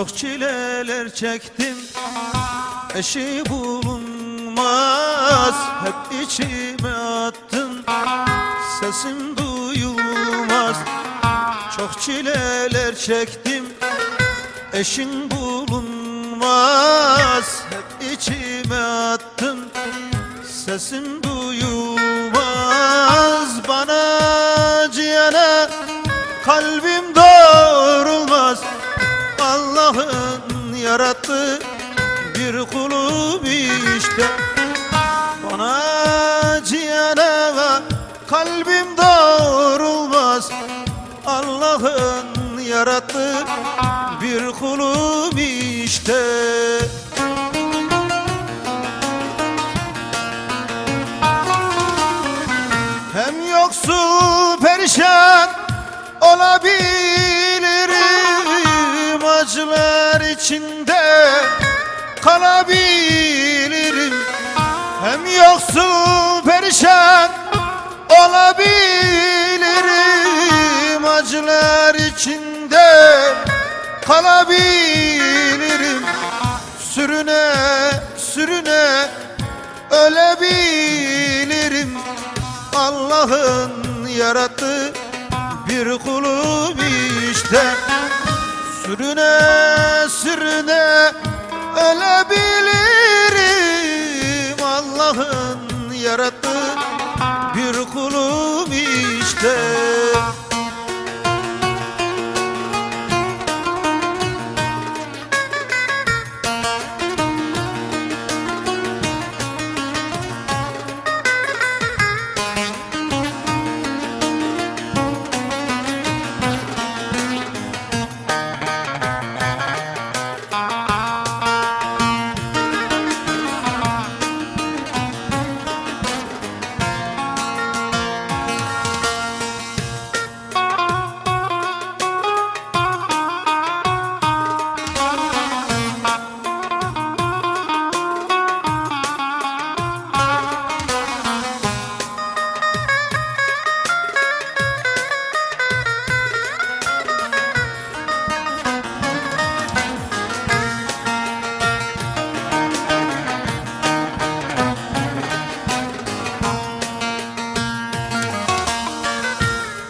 Çok çileler çektim Eşi bulunmaz. Hep içime attın Sesim duyulmaz. Çok çileler çektim Eşin bulunmaz. Hep içime attın Sesim duyulmaz yarattığı bir kulum işte. Bana acıyana kalbim doğrulmaz. Allah'ın yarattığı bir kulum işte. Hem yoksul perişan olabilirim Acılar içinde kalabilirim Hem yoksul perişan olabilirim. Acılar içinde kalabilirim. Sürüne sürüne ölebilirim. Allah'ın yarattığı bir kulum işte. Sürüne sürüne ölebilirim Allah'ın yarattığı bir kulum işte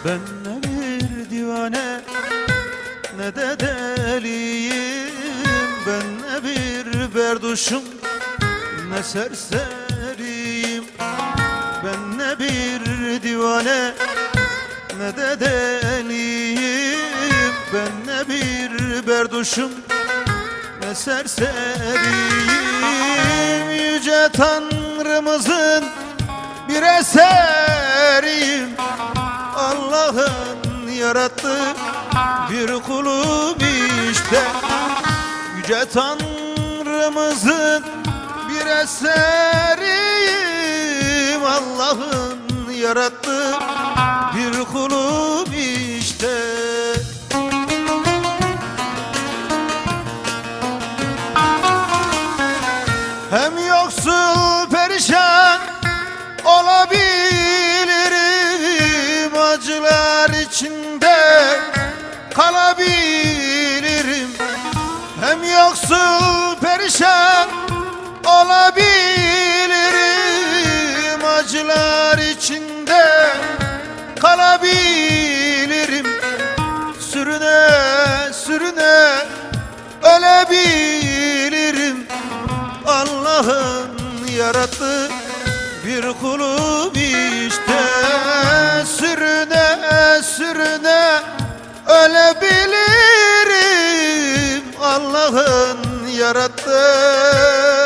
Ben ne bir divane ne de deliyim. Ben ne bir berduşum ne serseriyim. Ben ne bir divane ne de deliyim. Ben ne bir berduşum ne serseriyim. Yüce Tanrımızın bir eseriyim Allah'ın yarattığı bir kulum işte. Yüce Tanrımızın bir eseriyim Allah'ın yarattığı kalabilirim. Hem yoksul perişan olabilirim. Acılar içinde kalabilirim. Sürüne sürüne ölebilirim. Allah'ın yarattığı bir kulum işte Allah'ın